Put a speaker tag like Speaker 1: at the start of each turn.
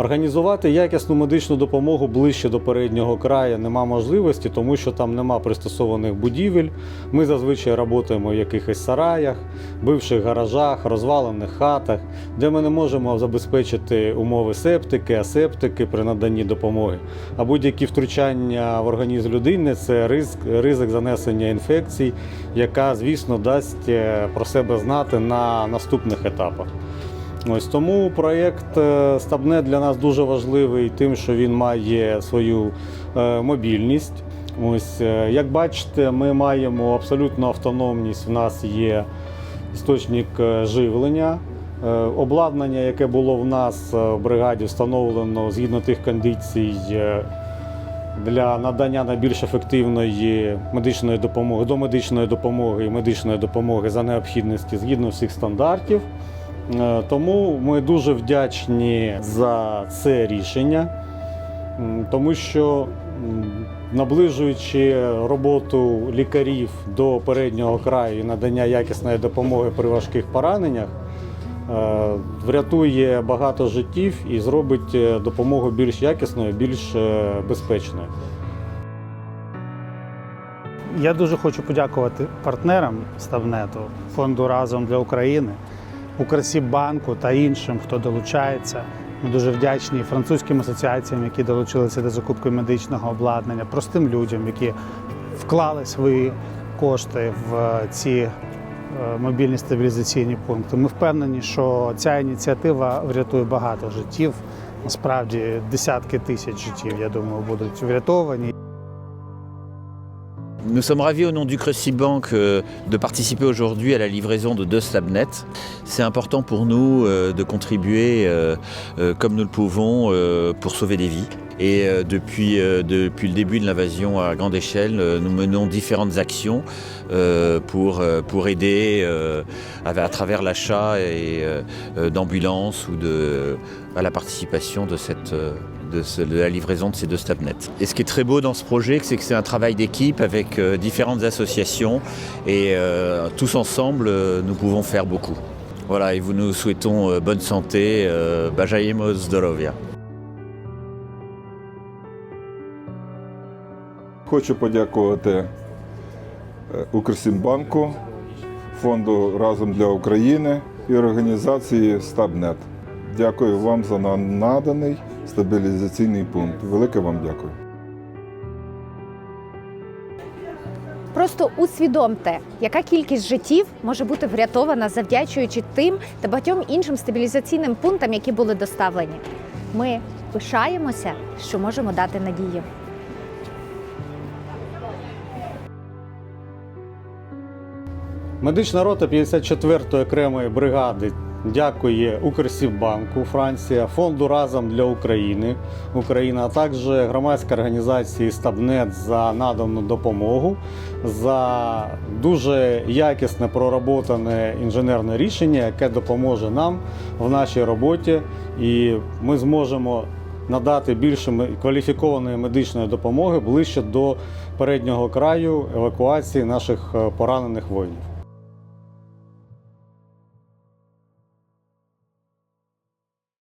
Speaker 1: Організувати якісну медичну допомогу ближче до переднього краю нема можливості, тому що там нема пристосованих будівель. Ми зазвичай працюємо в якихось сараях, бивших гаражах, розвалених хатах, де ми не можемо забезпечити умови септики, асептики при наданні допомоги. А будь-які втручання в організм людини це ризик, ризик занесення інфекцій, яка, звісно, дасть е, про себе знати на наступних етапах. Ось тому проєкт е, Стабнет для нас дуже важливий тим, що він має свою е, мобільність. Ось, е, як бачите, ми маємо абсолютну автономність. У нас є істочник живлення. Обладнання, яке було в нас в бригаді, встановлено згідно тих кондицій для надання найбільш ефективної медичної допомоги до медичної допомоги і медичної допомоги за необхідності згідно всіх стандартів. Е, Тому ми дуже вдячні за це рішення, тому що наближуючи роботу лікарів до переднього краю і надання якісної допомоги при важких пораненнях, е, врятує багато життів і зробить е, допомогу більш якісною, більш безпечною.
Speaker 2: Я дуже хочу подякувати партнерам Ставнету, фонду Разом для України, Укрсібанку та іншим, хто долучається. Ми дуже вдячні французьким асоціаціям, які долучилися до закупки медичного обладнання, простим людям, які вклали свої кошти в ці е, мобільні стабілізаційні пункти. Ми впевнені, що ця ініціатива врятує багато життів. Насправді десятки тисяч життів, я думаю, будуть врятовані.
Speaker 3: Nous sommes ravis au nom du Cressy Bank euh, de participer aujourd'hui à la livraison de deux Stabnet. C'est important pour nous euh, de contribuer euh, comme nous le pouvons pour sauver des vies. Et depuis, depuis le début de l'invasion à grande échelle, nous menons différentes actions pour, pour aider à, à travers l'achat d'ambulances ou de, à la participation de, cette, de, ce- de la livraison de ces deux Stabnet. Et ce qui est très beau dans ce projet, c'est que c'est un travail d'équipe avec euh, différentes associations et euh, tous ensemble, euh, nous pouvons faire beaucoup. Voilà, et vous nous souhaitons euh, bonne santé, euh, Bajayemo Zdorovia.
Speaker 4: Хочу подякувати е, Укрсімбанку, фонду Разом для України і організації Стабнет. Дякую вам за нам наданий стабілізаційний пункт. Велике вам дякую.
Speaker 5: Просто усвідомте, яка кількість життів може бути врятована завдячуючи тим та багатьом іншим стабілізаційним пунктам, які були доставлені. Ми пишаємося, що можемо дати надію.
Speaker 1: Медична рота 54-ї окремої бригади дякує Укрсіббанку Франція, фонду Разом для України Україна, а також громадській організації Стабнет за надану допомогу, за дуже якісне проработане інженерне рішення, яке допоможе нам в нашій роботі, і ми зможемо надати більше кваліфікованої медичної допомоги ближче до переднього краю евакуації наших е, поранених воїнів.